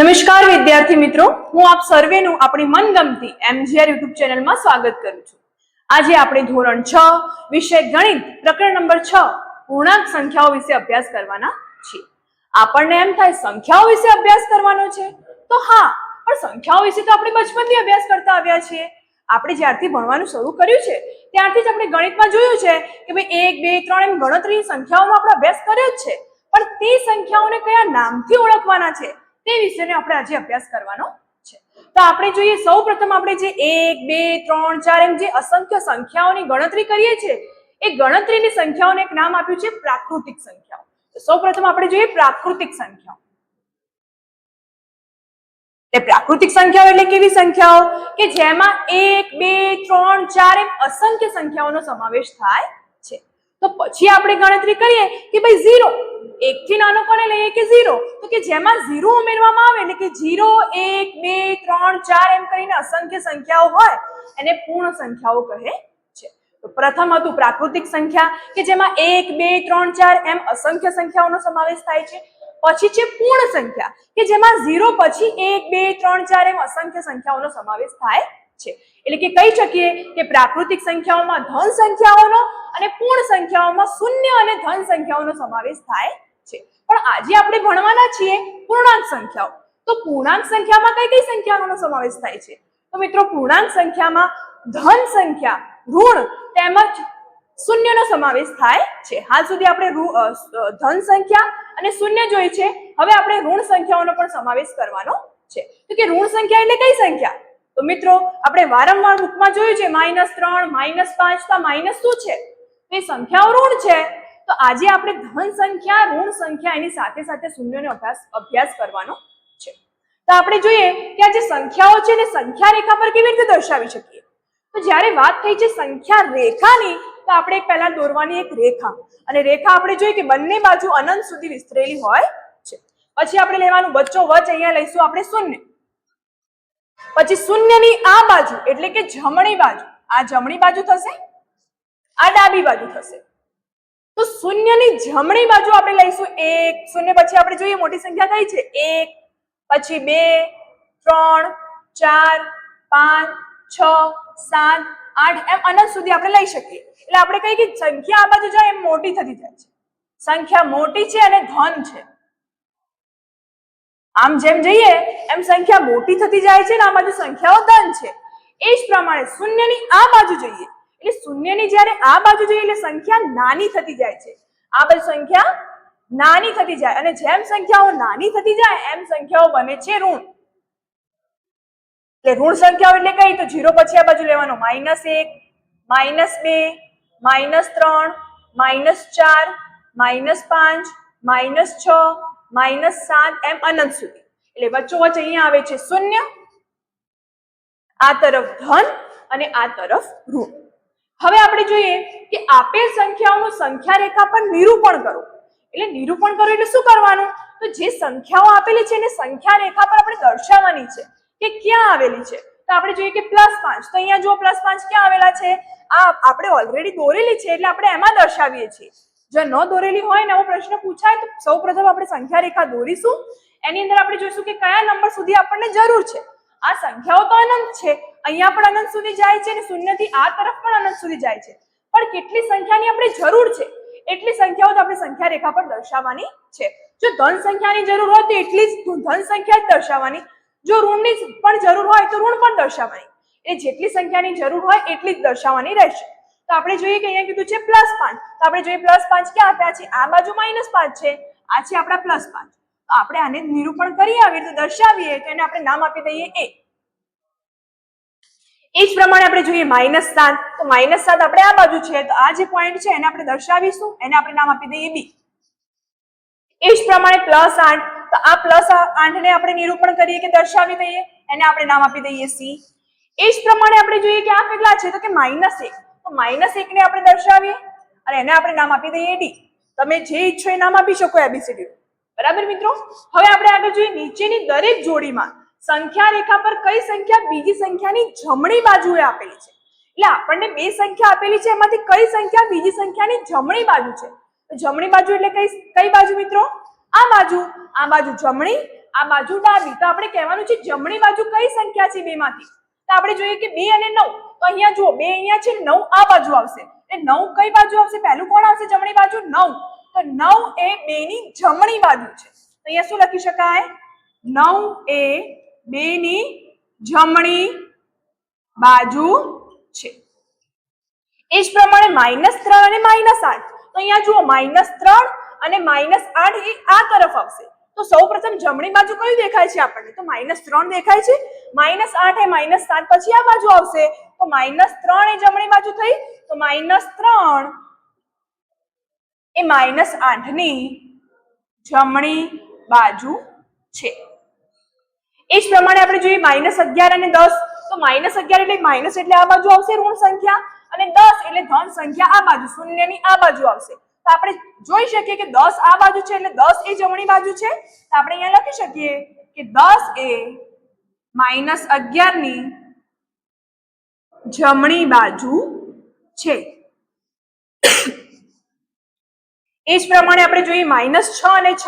નમસ્કાર વિદ્યાર્થી મિત્રો, હું આપ સર્વેનું આપણી મનગમતી એમજીઆર યુટ્યુબ ચેનલમાં સ્વાગત કરું છું. આજે આપણે ધોરણ છ, વિષય ગણિત, પ્રકરણ નંબર છ, પૂર્ણાંક સંખ્યાઓ વિશે અભ્યાસ કરવાના છીએ. આપણને એમ થાય, સંખ્યાઓ વિશે અભ્યાસ કરવાનો છે? તો હા, પણ સંખ્યાઓ વિશે તો આપણે બચપનથી અભ્યાસ કરતા આવ્યા છીએ. આપણે જ્યારથી ભણવાનું શરૂ કર્યું છે, ત્યારથી જ આપણે ગણિતમાં જોયું છે કે ભાઈ એક, બે, ત્રણ એમ ગણતરી સંખ્યાઓમાં આપણે અભ્યાસ કર્યો જ છે. પણ તે સંખ્યાઓને કયા નામથી ઓળખવાના છે? તે વિષયને આપણે આજે અભ્યાસ કરવાનો છે. તો આપણે જોઈએ સૌ પ્રથમ આપણે જે એક, બે, ત્રણ, ચાર એમ જે અસંખ્ય સંખ્યાઓની ગણતરી કરીએ છીએ, એ ગણતરીની સંખ્યાઓને એક નામ આપ્યું છે પ્રાકૃતિક સંખ્યાઓ. તો સૌ પ્રથમ આપણે જોઈએ પ્રાકૃતિક સંખ્યાઓ. એટલે પ્રાકૃતિક સંખ્યાઓ એટલે કેવી સંખ્યાઓ? કે જેમાં એક, બે, ત્રણ, ચાર એમ અસંખ્ય સંખ્યાઓનો સમાવેશ થાય છે. તો પછી આપણે ગણતરી કરીએ કે ભાઈ ઝીરો. એક થી નાનો કોને લઈએ કે ઝીરો તો કે જેમાં ઝીરો ઉમેરવામાં આવે એટલે કે ઝીરો એક, બે, ત્રણ, ચાર એમ કરીને અસંખ્ય સંખ્યાઓ હોય, એને પૂર્ણ સંખ્યાઓ કહે તો પ્રથમ હતું પ્રાકૃતિક સંખ્યા, કે જેમાં એક, બે, ત્રણ, ચાર એમ અસંખ્ય સંખ્યાઓનો સમાવેશ થાય છે. પછી છે પૂર્ણ સંખ્યા, કે જેમાં ઝીરો પછી એક, બે, ત્રણ, ચાર એમ અસંખ્ય સંખ્યાઓનો સમાવેશ થાય છે. એટલે કે કહી શકીએ કે પ્રાકૃતિક સંખ્યાઓમાં ધન સંખ્યાઓનો અને પૂર્ણ સંખ્યાઓમાં શૂન્ય અને ધન સંખ્યાઓનો સમાવેશ થાય પણ આજે આપણે ભણવાના છીએ પૂર્ણાંક સંખ્યાઓ. તો પૂર્ણાંક સંખ્યામાં કઈ કઈ સંખ્યાઓનો સમાવેશ થાય છે? તો મિત્રો, પૂર્ણાંક સંખ્યામાં ધન સંખ્યા, ઋણ તેમજ શૂન્યનો સમાવેશ થાય છે. હાલ સુધી આપણે ધન સંખ્યા અને શૂન્ય જોઈ છે. હવે આપણે ઋણ સંખ્યાઓનો પણ સમાવેશ કરવાનો છે. તો કે ઋણ સંખ્યા એટલે કઈ સંખ્યા? તો મિત્રો, આપણે વારંવાર બુકમાં જોયું છે, માઇનસ ત્રણ, માઇનસ પાંચ, તો માઇનસ શું છે? તો એ સંખ્યાઓ ઋણ છે. તો આજે આપણે ધન સંખ્યા, ઋણ સંખ્યા એની સાથે સાથે શૂન્યનો અભ્યાસ અભ્યાસ કરવાનો છે. તો આપણે જોઈએ કે આ જે સંખ્યાઓ છે એને સંખ્યા રેખા પર કેવી રીતે દર્શાવી શકીએ? તો જ્યારે વાત થઈ છે સંખ્યા રેખાની, તો આપણે પહેલા દોરવાની એક રેખા. અને રેખા આપણે જોઈએ કે બંને બાજુ અનંત સુધી વિસ્તરેલી હોય છે. પછી આપણે લેવાનું વચ્ચો વચ, અહીંયા લઈશું આપણે શૂન્ય. પછી શૂન્યની આ બાજુ, એટલે કે જમણી બાજુ. આ જમણી બાજુ થશે, આ ડાબી બાજુ થશે. તો શૂન્યની જમણી બાજુ આપણે લઈશું એક. શૂન્ય પછી આપણે જોઈએ મોટી સંખ્યા કઈ છે? એક, પછી બે, ત્રણ, ચાર, પાંચ, છ, સાત, આઠ એમ અનંત સુધી આપણે લઈ શકીએ. એટલે આપણે કહીએ કે સંખ્યા આ બાજુ જાય એમ મોટી થતી જાય છે. સંખ્યા મોટી છે અને ધન છે. આમ જેમ જઈએ, એમ સંખ્યા મોટી થતી જાય છે ને આ બાજુ સંખ્યાઓ ધન છે. એ જ પ્રમાણે શૂન્યની આ બાજુ જઈએ. એટલે શૂન્યની જ્યારે આ બાજુ જઈએ એટલે સંખ્યા નાની થતી જાય છે. આ બાજુ સંખ્યા નાની થતી જાય અને જેમ સંખ્યાઓ નાની થતી જાય એમ સંખ્યાઓ બને છે ઋણ. એટલે ઋણ સંખ્યાઓ એટલે કઈ? તો જીરો પછી આ બાજુ લેવાનો. માઇનસ એક, માઇનસ બે, માઇનસ ત્રણ, માઇનસ ચાર, માઇનસ પાંચ, માઇનસ છ, માઇનસ સાત એમ અનંત સુધી. એટલે વચ્ચોવચ અહીંયા આવે છે શૂન્ય, આ તરફ ધન અને આ તરફ ઋણ. હવે આપણે જોઈએ કે આપેલ સંખ્યાઓનું સંખ્યા રેખા પર નિરૂપણ કરો. એટલે નિરૂપણ કરો એટલે શું કરવાનું? તો જે સંખ્યાઓ આપેલી છે એને સંખ્યા રેખા પર આપણે દર્શાવવાની છે કે ક્યાં આવેલી છે. તો આપણે જોઈએ કે પ્લસ પાંચ. તો અહીંયા જો પ્લસ પાંચ ક્યાં આવેલા છે? આ આપણે ઓલરેડી દોરેલી છે એટલે આપણે એમાં દર્શાવીએ છીએ. જો ન દોરેલી હોય ને એવો પ્રશ્ન પૂછાય તો સૌ પ્રથમ આપણે સંખ્યા રેખા દોરીશું. એની અંદર આપણે જોઈશું કે કયા નંબર સુધી આપણને જરૂર છે. આ સંખ્યાઓ તો અનંત છે. અહીંયા પણ અનંત સુધી જાય છે અને શૂન્યથી આ તરફ પણ અનંત સુધી જાય છે. પણ કેટલી સંખ્યાની આપણે જરૂર છે? એટલી સંખ્યાઓ તો આપણે સંખ્યા રેખા પર દર્શાવવાની છે. જો ધન સંખ્યાની જરૂર હોય તો એટલી જ ધન સંખ્યા જ દર્શાવવાની. જો ઋણની પણ જરૂર હોય તો ઋણ પણ દર્શાવવાની. એ જેટલી સંખ્યાની જરૂર હોય એટલી જ દર્શાવવાની રહેશે. તો આપણે જોઈએ કે અહીંયા કીધું છે પ્લસ પાંચ. તો આપણે જોઈએ પ્લસ પાંચ ક્યાં આપ્યા છે? આ બાજુ માઇનસ પાંચ છે. આ છે આપણા પ્લસ પાંચ. તો આપણે આને નિરૂપણ કરીએ, આવી રીતે દર્શાવીએ તો એને આપણે નામ આપી દઈએ એ એ જ પ્રમાણે આપણે જોઈએ માઇનસ સાત. તો માઇનસ સાત આપણે આ બાજુ છે, તો આ જે પોઈન્ટ છે એને આપણે દર્શાવીશું. એને આપણે નામ આપી દઈએ બી એ જ પ્રમાણે પ્લસ આઠ. તો આ પ્લસ આઠને આપણે નિરૂપણ કરીએ કે દર્શાવી દઈએ? એને આપણે નામ આપી દઈએ સી એ જ પ્રમાણે આપણે જોઈએ કે આ કેટલા છે? તો કે માઇનસ એક. તો માઇનસ એકને આપણે દર્શાવીએ અને એને આપણે નામ આપી દઈએ ડી તમે જે ઈચ્છો એ નામ આપી શકો એબીસીડી બરાબર મિત્રો? હવે આપણે આગળ જોઈએ નીચેની દરેક જોડીમાં સંખ્યા રેખા પર કઈ સંખ્યા બીજી સંખ્યાની જમણી બાજુએ આપેલી છે? એટલે આપણને બે સંખ્યા આપેલી છે, એમાંથી કઈ સંખ્યા બીજી સંખ્યાની જમણી બાજુ છે? તો જમણી બાજુ એટલે કઈ કઈ બાજુ મિત્રો? આ બાજુ આ બાજુ જમણી, આ બાજુ ડાબી. તો આપણે કહેવાનું છે જમણી બાજુ કઈ સંખ્યા છે બેમાંથી? તો આપણે જોઈએ કે બે અને નવ. તો અહીંયા જુઓ, બે અહીંયા છે, નવ આ બાજુ આવશે. એટલે નવ કઈ બાજુ આવશે? પહેલું કોણ આવશે જમણી બાજુ? નવ. તો નવ એ બે ની જમણી બાજુ છે. તો અહીંયા શું લખી શકાય? નવ એ બે ની જમણી બાજુ છે. એ જ પ્રમાણે માઇનસ ત્રણ અને માઇનસ આઠ. તો અહીંયા જુઓ, માઇનસ ત્રણ અને માઇનસ આઠ એ આ તરફ આવશે. તો સૌ પ્રથમ જમણી બાજુ કયું દેખાય છે આપણને? તો માઇનસ ત્રણ દેખાય છે. માઇનસ આઠ એ માઇનસ સાત પછી આ બાજુ આવશે. તો માઇનસ ત્રણ એ જમણી બાજુ થઈ. તો માઇનસ ત્રણ એ માઇનસ આઠની જમણી બાજુ છે. એ જ પ્રમાણે આપણે જોઈએ માઇનસ અગિયાર અને દસ. તો માઇનસ અગિયાર એટલે માઇનસ એટલે આ બાજુ આવશે ઋણ સંખ્યા અને દસ એટલે ધન સંખ્યા આ બાજુ, શૂન્યની આ બાજુ આવશે. તો આપણે જોઈ શકીએ કે દસ આ બાજુ છે એટલે દસ એ જમણી બાજુ છે. તો આપણે અહીંયા લખી શકીએ કે દસ એ માઇનસ અગિયારની જમણી બાજુ છે. એ જ પ્રમાણે આપણે જોઈએ માઇનસ છ અને છ.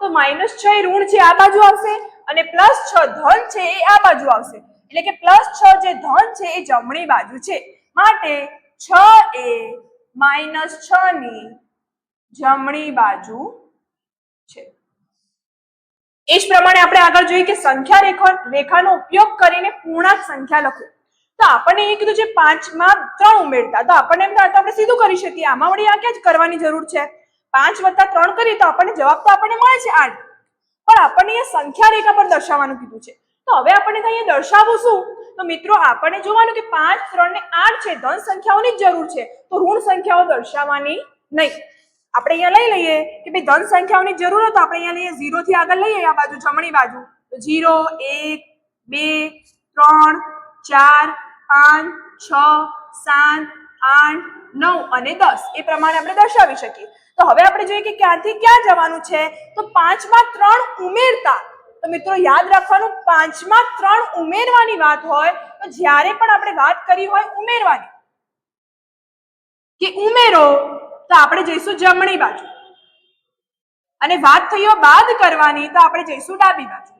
તો માઇનસ છ એ ઋણ છે, આ બાજુ આવશે. અને પ્લસ છ ધન છે એ આ બાજુ આવશે. એટલે કે પ્લસ છ જે ધન છે એ જમણી બાજુ છે. માટે છ એ માઇનસ છ ની જમણી બાજુ છે. એ જ પ્રમાણે આપણે આગળ જોઈએ કે સંખ્યા રેખા, રેખાનો ઉપયોગ કરીને પૂર્ણાંક સંખ્યા લખો. તો આપણને એ કીધું છે પાંચમાં ત્રણ ઉમેરતા. તો આપણને એમ થાય તો આપણે સીધું કરી શકીએ. આમાં વળી આ ક્યાં જ કરવાની જરૂર છે? પાંચ વત્તા ત્રણ કરીએ તો આપણને જવાબ તો આપણને મળે છે આઠ. પણ આપણને એ સંખ્યા રેખા પર દર્શાવવાનું કીધું છે. તો હવે આપણને અહીંયા દર્શાવવું શું તો મિત્રો, આપણને જોવાનું કે પાંચ, ત્રણ ને આઠ છે. ધન સંખ્યાઓની જ જરૂર છે. તો ઋણ સંખ્યાઓ દર્શાવવાની નહીં. આપણે અહીંયા લઈ લઈએ કે ભાઈ ધન સંખ્યાઓની જરૂર હોય તો આપણે અહીંયા લઈએ. ઝીરો થી આગળ લઈએ આ બાજુ, જમણી બાજુ. તો ઝીરો, એક, બે, ત્રણ, ચાર, પાંચ, છ, સાત, આઠ, નવ અને દસ. એ પ્રમાણે આપણે દર્શાવી શકીએ. તો હવે આપણે જોઈએ કે ક્યાંથી ક્યાં જવાનું છે? તો પાંચમાં ત્રણ ઉમેરતા. તો મિત્રો યાદ રાખવાનું, પાંચમાં ત્રણ ઉમેરવાની વાત હોય, તો જ્યારે પણ આપણે વાત કરી હોય ઉમેરવાની. કે ઉમેરો, તો આપણે જઈશું જમણી બાજુ. અને વાત થઈ બાદ કરવાની, તો આપણે જઈશું ડાબી બાજુ.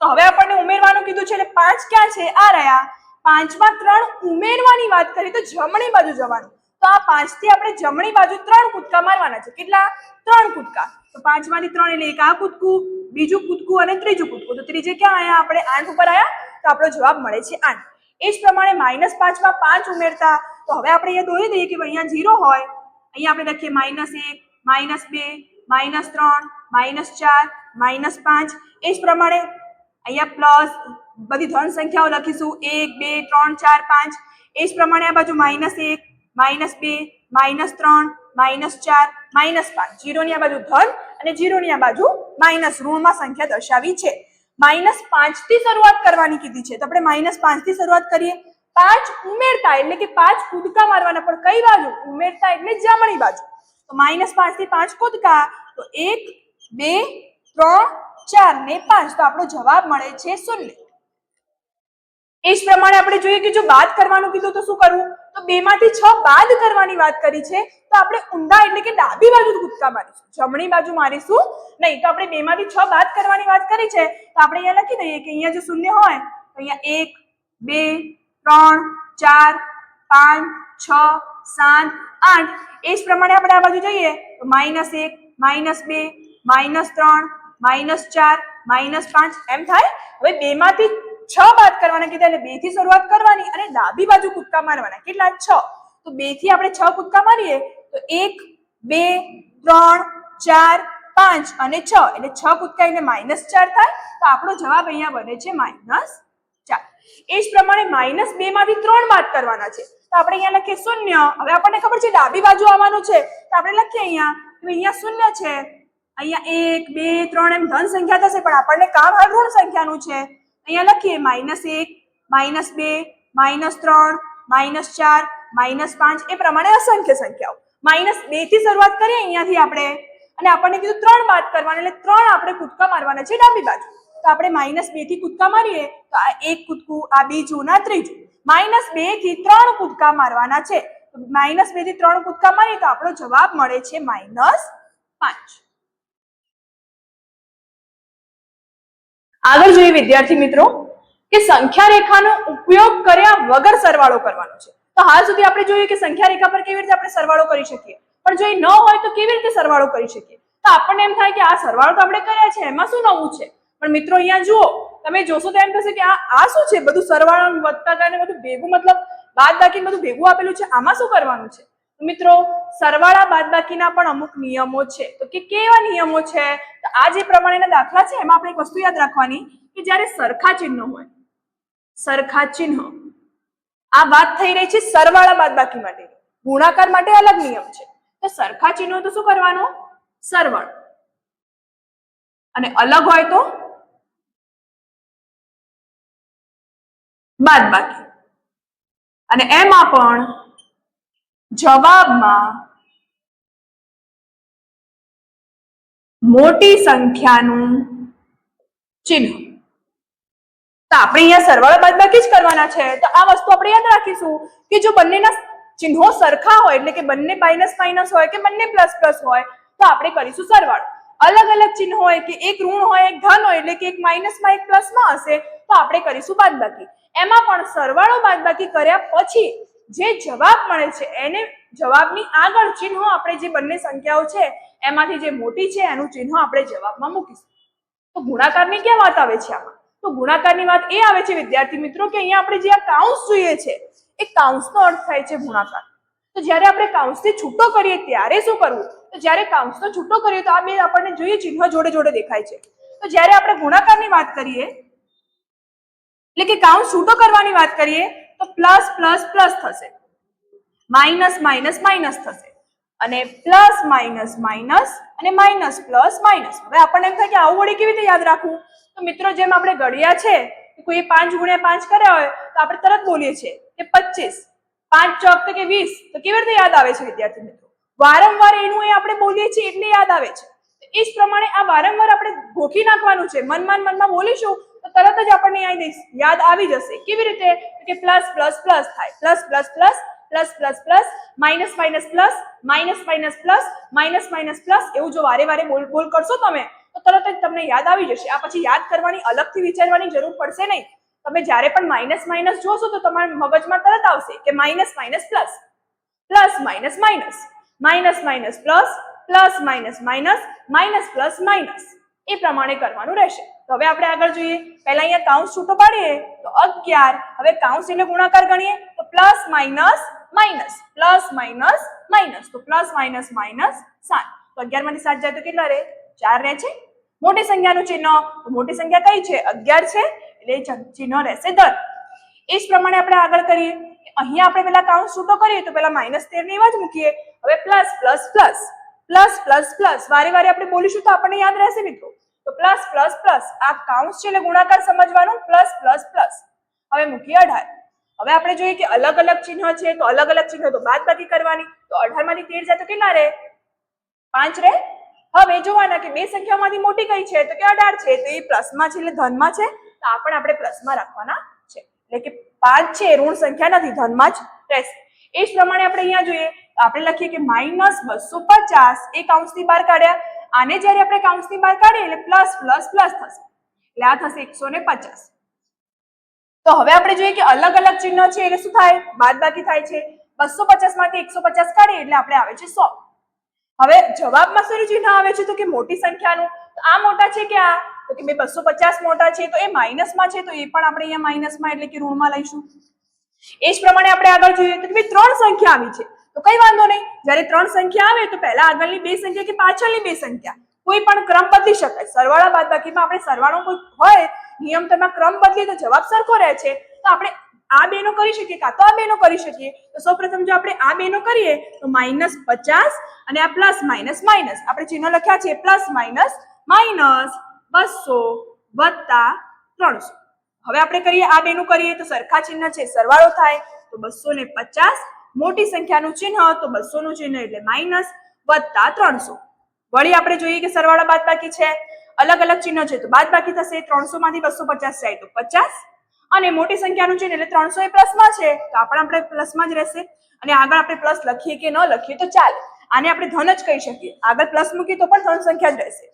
તો હવે આપણને ઉમેરવાનું કીધું છે એટલે પાંચ ક્યાં છે? આ રહ્યા. પાંચમાં ત્રણ ઉમેરવાની વાત કરી, તો જમણી બાજુ જવાનું. તો આ પાંચથી આપણે જમણી બાજુ ત્રણ કૂદકા મારવાના છે. કેટલા? ત્રણ કૂદકા. તો પાંચમાંથી ત્રણ એટલે એક આ કૂદકું, બીજું કૂદકું અને ત્રીજું કૂદકું. તો ત્રીજે ક્યાં આયા? આપણે આઠ ઉપર આયા. તો આપણો જવાબ મળે છે આઠ. એ જ પ્રમાણે માઇનસ પાંચમાં પાંચ ઉમેરતા. તો હવે આપણે અહીંયા દોરી દઈએ કે અહીંયા ઝીરો હોય. અહીંયા આપણે લખીએ માઇનસ એક, માઇનસ બે, માઇનસ ત્રણ, માઇનસ ચાર, માઇનસ પાંચ. એ જ પ્રમાણે અહીંયા પ્લસ બધી ધન સંખ્યાઓ લખીશું. એક, બે, ત્રણ, ચાર, પાંચ. એ જ પ્રમાણે આ બાજુ માઇનસ એક માઇનસ બે, માઇનસ ત્રણ, માઇનસ ચાર, માઇનસ પાંચ. જીરોની આ બાજુ ધન અને જીરોની આ બાજુ માઇનસ. ઋણમાં સંખ્યા દર્શાવી છે. માઇનસ પાંચથી શરૂઆત કરવાની કીધી છે. તો આપણે માઇનસ પાંચથી શરૂઆત કરીએ. પાંચ ઉમેરતા એટલે કે પાંચ કૂદકા મારવાના. પણ કઈ બાજુ? ઉમેરતા એટલે જમણી બાજુ. તો માઇનસ પાંચથી પાંચ કૂદકા. તો એક, બે, ત્રણ, ચાર ને પાંચ. તો આપણો જવાબ મળે છે શૂન્ય. એ જ પ્રમાણે આપણે જોઈએ કે જો બાદ કરવાનું કીધું તો શું કરવું? તો બે માંથી છ બાદ કરવાની વાત કરી છે, તો આપણે ઊંધા એટલે કે ડાબી બાજુ કૂદકા મારીશું. જમણી બાજુ મારીશું નહીં, તો આપણે બે માંથી છ બાદ કરવાની વાત કરી છે, તો આપણે અહીંયા લખી દઈએ કે અહીંયા જો શૂન્ય હોય, તો અહીંયા એક, બે, ત્રણ, ચાર, પાંચ, છ, સાત, આઠ. એ જ પ્રમાણે આપણે આ બાજુ જઈએ, તો માઇનસ એક માઇનસ બે માઇનસ ત્રણ માઇનસ ચાર માઇનસ પાંચ. એમ થાય? હવે બે માંથી છ બાદ કરવાના કીધા એટલે બેથી શરૂઆત કરવાની અને ડાબી બાજુ કૂદકા મારવાના. કેટલા? છ. તો બેથી આપણે છ કૂદકા મારીએ તો એક, બે, ત્રણ, ચાર, પાંચ અને છ. એટલે છ કૂદકા એટલે માઇનસ ચાર થાય. તો આપણો જવાબ અહીંયા બને છે માઇનસ ચાર. એ જ પ્રમાણે માઇનસ બે માંથી ત્રણ બાદ કરવાના છે. તો આપણે અહીંયા લખીએ શૂન્ય. હવે આપણને ખબર છે ડાબી બાજુ આવવાનું છે. તો આપણે લખીએ અહીંયા અહીંયા શૂન્ય છે. અહીંયા એક, બે, ત્રણ એમ ધન સંખ્યા થશે, પણ આપણને કામ આ ઋણ સંખ્યાનું છે. અહીંયા લખીએ માઇનસ એક માઇનસ બે માઇનસ ત્રણ માઇનસ ચાર માઇનસ પાંચ, એ પ્રમાણે અસંખ્ય સંખ્યાઓ. માઇનસ બેથી શરૂઆત કરીએ, અહીંયાથી આપણે, અને આપણને કીધું ત્રણ બાદ કરવાના, એટલે ત્રણ આપણે કૂદકા મારવાના છે ડાબી બાજુ. તો આપણે માઇનસ બેથી કૂદકા મારીએ, તો આ એક કૂદકું, આ બીજું ના ત્રીજું. માઇનસ બેથી ત્રણ કૂદકા મારવાના છે. માઇનસ બેથી ત્રણ કૂદકા મારીએ, તો આપણો જવાબ મળે છે માઇનસ પાંચ. આગળ જોઈએ વિદ્યાર્થી મિત્રો કે સંખ્યા રેખાનો ઉપયોગ કર્યા વગર સરવાળો કરવાનો છે. તો હાલ સુધી આપણે જોયું કે સંખ્યા રેખા પર કેવી રીતે આપણે સરવાળો કરી શકીએ. પણ જો એ ન હોય તો કેવી રીતે સરવાળો કરી શકીએ? તો આપણને એમ થાય કે આ સરવાળો તો આપણે કર્યા છે, એમાં શું નવું છે? પણ મિત્રો અહીંયા જુઓ, તમે જોશો તો એમ થશે કે આ શું છે? બધું સરવાળો વધતા વત્તા બધું ભેગું મતલબ બાદ બાકી બધું ભેગું આપેલું છે, આમાં શું કરવાનું છે? મિત્રો, સરવાળા બાદબાકીના પણ અમુક નિયમો છે. તો કે કેવા નિયમો છે? તો આ જે પ્રમાણેના દાખલા છે, એમાં આપણે એક વસ્તુ યાદ રાખવાની કે જ્યારે સરખા ચિહ્ન હોય, સરખા ચિહ્ન, આ વાત થઈ રહી છે સરવાળા બાદબાકી માટે. ગુણાકાર માટે અલગ નિયમ છે. તો સરખા ચિહ્નો તો શું કરવાનો? સરવાળો. અને અલગ હોય તો? બાદબાકી. અને એમાં પણ જવાબમાં મોટી સંખ્યાનું ચિહ્ન. તો આપણે અહીંયા સરવાળા બાદબાકી જ કરવાના છે. તો આ વસ્તુ આપણે યાદ રાખીશું કે જો બંનેના ચિહ્નો સરખા હોય, એટલે કે બંને માઇનસ માઇનસ હોય કે બંને પ્લસ પ્લસ હોય, તો આપણે કરીશું સરવાળો. અલગ અલગ ચિહ્ન હોય કે એક ઋણ હોય, એક ધન હોય, એટલે કે એક માઇનસમાં એક પ્લસમાં હશે, તો આપણે કરીશું બાદબાકી. એમાં પણ સરવાળો બાદબાકી કર્યા પછી જે જવાબ મળે છે, એને જવાબની આગળ ચિહ્નો આપણે જે બંને સંખ્યાઓ છે, એમાંથી જે મોટી છે, એનું ચિહ્ન આપણે જવાબમાં મૂકીશું. તો ગુણાકારની ક્યાં વાત આવે છે આમાં? તો ગુણાકારની વાત એ આવે છે, વિદ્યાર્થી મિત્રો, કે અહીંયા આપણે જે આ કાઉન્સ જોઈએ છે, એ કાઉન્સનો અર્થ થાય છે ગુણાકાર. તો જ્યારે આપણે કાઉન્સથી છૂટો કરીએ, ત્યારે શું કરવું? તો જ્યારે કાઉન્સનો છૂટો કરીએ, તો આ બે આપણને જોઈએ, ચિહ્ન જોડે જોડે દેખાય છે. તો જ્યારે આપણે ગુણાકારની વાત કરીએ, એટલે કે કાઉન્સ છૂટો કરવાની વાત કરીએ તો પ્લસ પ્લસ પ્લસ થશે. માઇનસ માઇનસ માઇનસ થશે. અને પ્લસ માઇનસ માઇનસ અને માઇનસ પ્લસ માઇનસ હવે આપણને એમ થાય કે આવું વળી કેવી રીતે યાદ રાખવું? તો મિત્રો જેમ આપણે ઘડિયા છે, કે કોઈ પાંચ ગુણ્યા પાંચ કર્યા હોય, તો આપણે તરત બોલીએ છીએ કે પચીસ પાંચ ચોક તો કે વીસ. તો કેવી રીતે યાદ આવે છે, વિદ્યાર્થી મિત્રો? વારંવાર એનું એ આપણે બોલીએ છીએ એટલે યાદ આવે છે. એ જ પ્રમાણે આ વારંવાર આપણે ગોખી નાખવાનું છે. મનમાં મનમાં બોલીશું તો તરત જ આપણને યાદ યાદ આવી જશે. કેવી રીતે? કે પ્લસ પ્લસ પ્લસ થાય. Plus plus plus plus plus plus, minus minus, plus, minus minus, plus, minus minus, plus, એવું જો વારે વારે બોલ બોલ કરશો તમે, તો તરત જ તમને યાદ આવી જશે. આ પછી યાદ કરવાની, અલગથી વિચારવાની જરૂર પડશે નહીં. તમે જ્યારે પણ માઇનસ માઇનસ જોશો તો તમારા મગજમાં તરત આવશે કે minus minus, plus plus, minus minus minus minus, plus plus, minus minus minus, plus, minus. એ પ્રમાણે કરવાનું રહેશે. તો હવે આપણે આગળ જોઈએ. પહેલા અહીંયા કાઉન્સ છૂટો પાડીએ. તો અગિયાર. હવે કાઉન્સ એટલે ગુણાકાર ગણીએ. તો plus minus minus plus minus minus તો પ્લસ માઇનસ માઇનસ સાત. તો અગિયારમાંથી સાત જાય તો કેટલા રહે? ચાર રહે છે. મોટી સંખ્યાનું ચિહ્ન. તો મોટી સંખ્યા કઈ છે? અગિયાર છે. એટલે ચિહ્ન રહેશે દર એ જ પ્રમાણે આપણે આગળ કરીએ. અહીંયા આપણે પેલા કાઉન્સ છૂટો કરીએ તો પેલા માઇનસ તેરની જ મૂકીએ. હવે plus plus plus plus plus plus. વારે વારે આપણે બોલીશું તો આપણને યાદ રહેશે મિત્રો. તો પ્લસ પ્લસ પ્લસ. આ કાઉન્સ છે એટલે ગુણાકાર સમજવાનું. Plus plus plus. હવે મૂકીએ અઢાર. હવે આપણે જોઈએ કે અલગ અલગ ચિહ્ન છે તો અલગ અલગ ચિહ્ન તો બાદ બાકી કરવાની. તો અઢારમાંથી તેર જાય તો કેટલા રહે? પાંચ રહે? હવે જોવાના કે બે સંખ્યામાંથી મોટી કઈ છે તો કે અઢાર છે. તો એ પ્લસમાં છે એટલે ધનમાં છે. તો આ પણ આપણે પ્લસમાં રાખવાના છે. એટલે કે પાંચ છે ઋણ સંખ્યા નથી, ધનમાં જ રહેશે. એ જ પ્રમાણે આપણે અહીંયા જોઈએ આપણે લખીએ કે માઇનસ બસો પચાસ એ કાઉન્સની બહાર કાઢ્યા. આને જ્યારે આપણે કાઉન્સની બહાર કાઢીએ એટલે પ્લસ પ્લસ પ્લસ થશે. એટલે આ થશે એકસો ને પચાસ. તો હવે આપણે જોઈએ કે અલગ અલગ ચિહ્ન છે એટલે શું થાય? બાદ બાકી થાય છે. બસો પચાસમાંથી એકસો પચાસ કાઢીએ એટલે આપણે આવે છે સો. હવે જવાબમાં શું ચિહ્ન આવે છે તો કે મોટી સંખ્યાનું. આ મોટા છે કે આ? તો કે ભાઈ બસો પચાસ મોટા છે તો એ માઇનસમાં છે તો એ પણ આપણે અહીંયા માઇનસમાં એટલે કે ઋણમાં લઈશું. એ જ પ્રમાણે આપણે આગળ જોઈએ તો કે ભાઈ ત્રણ સંખ્યા આવી છે. તો કઈ વાંધો નહીં. જ્યારે ત્રણ સંખ્યા આવે તો પહેલા આગળની બે સંખ્યા કે પાછળની બે સંખ્યા. કોઈ પણ ક્રમ બદલી શકાય સરવાળા બાદબાકીમાં આપણે સરવાળો કોઈ હોય નિયમ તેમાં ક્રમ બદલીએ તો જવાબ સરખો રહે છે. તો આપણે આ બેનો કરી શકીએ કાં તો આ બેનો કરી શકીએ. તો સૌપ્રથમ જો આપણે આ બેનો કરીએ, તો માઇનસ પચાસ અને આ પ્લસ માઇનસ માઇનસ. આપણે ચિહ્ન લખ્યા છે પ્લસ માઇનસ માઇનસ બસો વત્તા ત્રણસો. હવે આપણે કરીએ આ બેનું કરીએ તો સરખા ચિહ્ન છે. સરવાળો થાય તો બસો ને પચાસ મોટી સંખ્યાનું ચિહ્ન તો બસો નું ચિહ્ન એટલે માઇનસ વત્તા ત્રણસો. વળી આપણે જોઈએ કે સરવાળા બાદ બાકી છે. અલગ અલગ ચિહ્ન છે તો બાદ બાકી થશે ત્રણસો માંથી બસો પચાસ જાય તો પચાસ. અને મોટી સંખ્યાનું ચિહ્ન એટલે ત્રણસો એ પ્લસમાં છે તો આપણે આપણે પ્લસમાં જ રહેશે. અને આગળ આપણે પ્લસ લખીએ કે ન લખીએ તો ચાલે. આને આપણે ધન જ કહી શકીએ. આગળ પ્લસ મૂકીએ તો પણ ધન સંખ્યા જ રહેશે.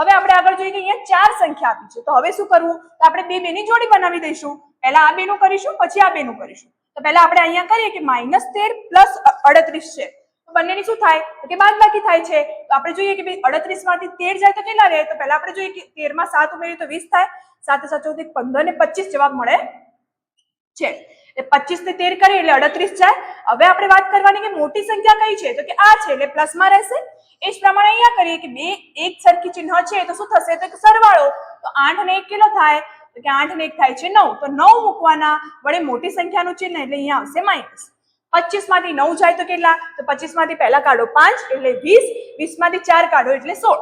હવે આપણે આગળ જોઈએ અહીંયા ચાર સંખ્યા આપી છે. તો હવે શું કરવું? તો આપણે બે બેની જોડી બનાવી દઈશું. પહેલા આ બેનું કરીશું, પછી આ બેનું કરીશું. તો પહેલા આપણે અહીંયા કરીએ કે માઇનસ તેર પ્લસ અડત્રીસ છે. તો બંનેની શું થાય? તો કે બાદબાકી થાય છે. તો આપણે જોઈએ કે ભાઈ અડત્રીસમાંથી તેર જાય તો કેટલા રહે? તો પહેલા આપણે જોઈએ કે તેરમાં સાત ઉમેરીએ તો વીસ થાય. સાત સાચો પંદર ને પચીસ જવાબ મળે છે. એ પચીસ ને તેર કરીએ એટલે અડત્રીસ જાય. હવે આપણે વાત કરવાની કે મોટી સંખ્યા કઈ છે? તો કે આ છે એટલે પ્લસમાં રહેશે. એ જ પ્રમાણે અહીંયા કરીએ કે બે એક સરખી ચિહ્ન છે, તો શું થશે? તો સરવાળો. તો આઠ ને એક કેટલો થાય? તો કે આઠ ને એક થાય છે નવ. તો નવ મૂકવાના વડે મોટી સંખ્યાનું ચિહ્ન એટલે અહીંયા આવશે માઇનસ પચીસમાંથી નવ જાય તો કેટલા? તો પચીસમાંથી પહેલા કાઢો પાંચ એટલે વીસ. વીસમાંથી ચાર કાઢો એટલે સોળ.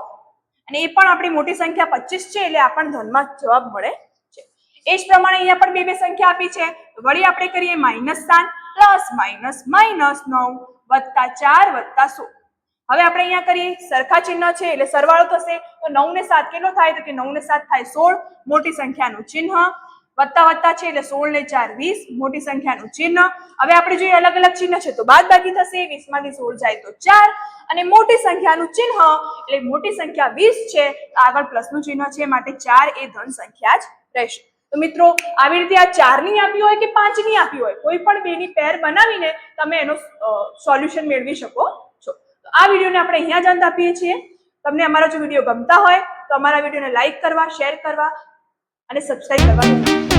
અને એ પણ આપણી મોટી સંખ્યા પચીસ છે એટલે આપણને ધનમાં જવાબ મળે છે. એ જ પ્રમાણે અહીંયા પણ બે બે સંખ્યા આપી છે. વળી આપણે કરીએ માઇનસ સાત પ્લસ માઇનસ માઇનસ નવ, વત્તા ચાર, વત્તા સોળ હવે આપણે અહીંયા કરીએ, સરખા ચિહ્ન છે, એટલે સરવાળો થશે. તો નવ ને સાત કેટલો થાય? તો કે નવ ને સાત થાય સોળ, મોટી સંખ્યાનું ચિહ્ન. વત્તા વત્તા છે એટલે સોળ ને ચાર, વીસ, મોટી સંખ્યાનું ચિહ્ન. હવે આપણે જોઈએ અલગ અલગ ચિહ્ન છે, તો બાદ બાકી થશે વીસમાંથી સોળ જાય તો ચાર. અને મોટી સંખ્યાનું ચિહ્ન, એટલે મોટી સંખ્યા વીસ છે આગળ પ્લસનું ચિહ્ન છે, માટે ચાર એ ધન સંખ્યા જ રહેશે. તો મિત્રો, આવી રીતે આ ચારની આપી હોય કે પાંચની આપી હોય, કોઈ પણ બેની પેર બનાવીને તમે એનો સોલ્યુશન મેળવી શકો છો. તો આ વિડીયોને આપણે અહીંયા જ અંત આપીએ છીએ. તમને અમારો જો વીડિયો ગમતા હોય, તો અમારા વિડીયોને લાઈક કરવા શેર કરવા અને સબસ્ક્રાઈબ કરવા